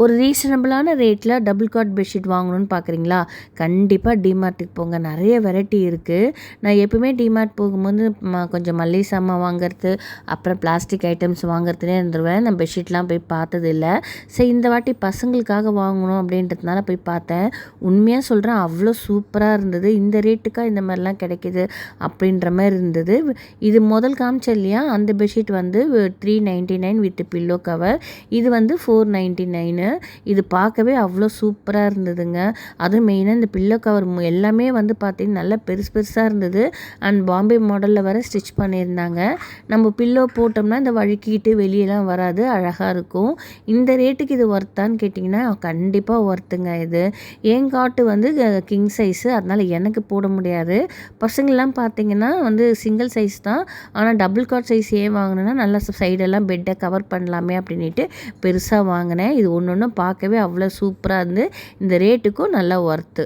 ஒரு ரீசனபிளான ரேட்டில் double God bedsheet வாங்கணும்னு பார்க்குறீங்களா கண்டிப்பாக டிமார்ட்டுக்கு போங்க. நிறைய வெரைட்டி இருக்குது நான் எப்பவுமே டிமார்ட் போகும்போது கொஞ்சம் மல்லிகை சாமான் வாங்குறது அப்புறம் பிளாஸ்டிக் ஐட்டம்ஸ் வாங்குறதுனே இருந்துருவேன். நான் பெட்ஷீட்லாம் போய் பார்த்ததில்ல. சரி இந்த வாட்டி பசங்களுக்காக வாங்கணும் அப்படின்றதுனால போய் பார்த்தேன். உண்மையாக சொல்கிறேன் அவ்வளோ சூப்பராக இருந்தது. இந்த ரேட்டுக்காக இந்த மாதிரிலாம் கிடைக்கிது அப்படின்ற மாதிரி இருந்தது. இது முதல் காமிச்ச இல்லையா? அந்த பெட்ஷீட் வந்து three ninety nine with pillow cover இது வந்து ஃபோர் நைன்ட்டி நைனு இது பார்க்கவே அவ்வளோ சூப்பராக இருந்ததுங்க. அதுவும் மெயினாக இந்த பில்லோ கவர் எல்லாமே வந்து பார்த்திங்கன்னா நல்லா பெருசு பெருசாக இருந்தது. அண்ட் பாம்பே மாடலில் வர ஸ்டிச் பண்ணியிருந்தாங்க. நம்ம பில்லோ போட்டோம்னா இந்த வழுக்கிட்டு வெளியெல்லாம் வராது அழகாக இருக்கும். இந்த ரேட்டுக்கு இது ஒர்த்தான்னு கேட்டிங்கன்னா கண்டிப்பாக ஒர்த்துங்க இது. என் காட்டு வந்து கிங் சைஸு அதனால் எனக்கு போட முடியாது. பசங்கள்லாம் பார்த்தீங்கன்னா வந்து சிங்கிள் சைஸ் தான். ஆனால் டபுள் காட் சைஸ் ஏன் வாங்கினேன்னா நல்லா சைடெல்லாம் பெட்டை கவர் பண்ணலாமே அப்படின்ட்டு பெருசாக வாங்கினேன். இது ஒன்று ஒன்று பார்க்கவே அவ்வளோ சூப்பராக இருந்து இந்த ரேட்டுக்கும் நல்லா ஒர்த்து